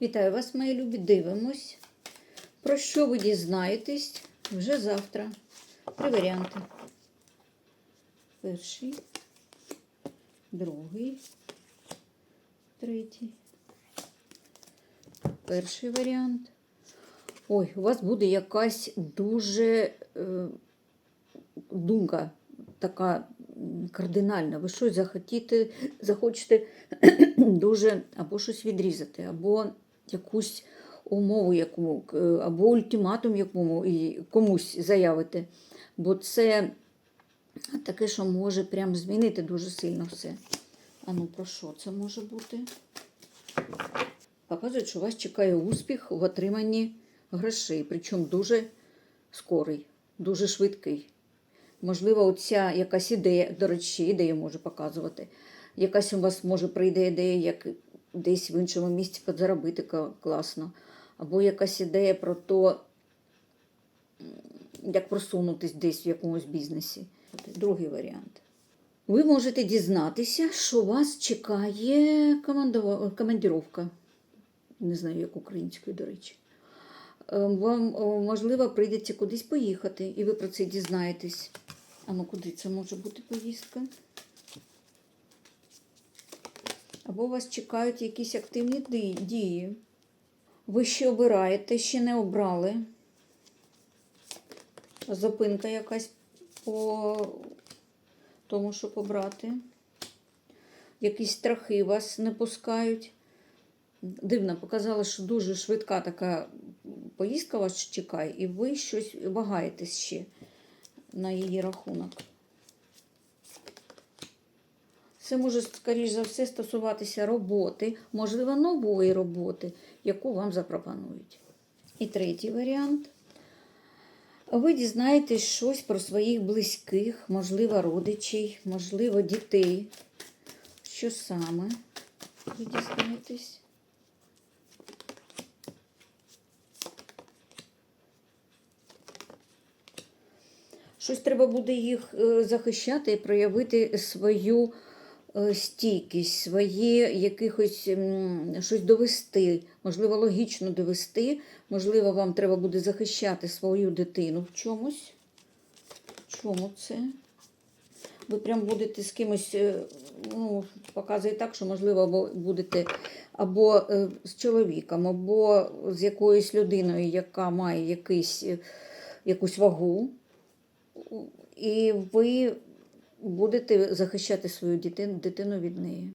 Вітаю вас, мої любі. Дивимось. Про що ви дізнаєтесь вже завтра. Три варіанти. Перший, другий, третій. Перший варіант. Ой, у вас буде якась дуже е, думка така кардинальна. Ви щось захотіте, захочете дуже або щось відрізати, або якусь умову, яку, або ультиматум якому і комусь заявите. Бо це таке, що може прям змінити дуже сильно все. А ну про що це може бути? Показують, що вас чекає успіх в отриманні грошей, причому дуже скорий, дуже швидкий. Можливо, оця якась ідея, до речі, ідею може показувати. Якась у вас може прийде ідея, як десь в іншому місці підзаробити ка- класно. Або якась ідея про то, як просунутись десь в якомусь бізнесі. Другий варіант. Ви можете дізнатися, що вас чекає командіровка. Не знаю, як українською, до речі. Е, Вам, можливо, прийдеться кудись поїхати, і ви про це дізнаєтесь. А ну куди це може бути поїздка? Або вас чекають якісь активні дії. Ви ще обираєте, ще не обрали. Зупинка якась по тому, щоб обрати. Якісь страхи вас не пускають. Дивно, показала, що дуже швидка така поїздка вас чекає, і ви щось вагаєтесь ще на її рахунок. Це може, скоріш за все, стосуватися роботи, можливо, нової роботи, яку вам запропонують. І третій варіант. Ви дізнаєтесь щось про своїх близьких, можливо, родичів, можливо, дітей. Що саме ви дізнаєтесь? Щось треба буде їх е, захищати і проявити свою стійкість, своє якихось щось довести, можливо, логічно довести. Можливо, вам треба буде захищати свою дитину в чомусь. В чому це? Ви прям будете з кимось, е, ну, показує так, що, можливо, або будете або е, з чоловіком, або з якоюсь людиною, яка має якийсь, е, якусь вагу. І ви будете захищати свою дитину, від неї.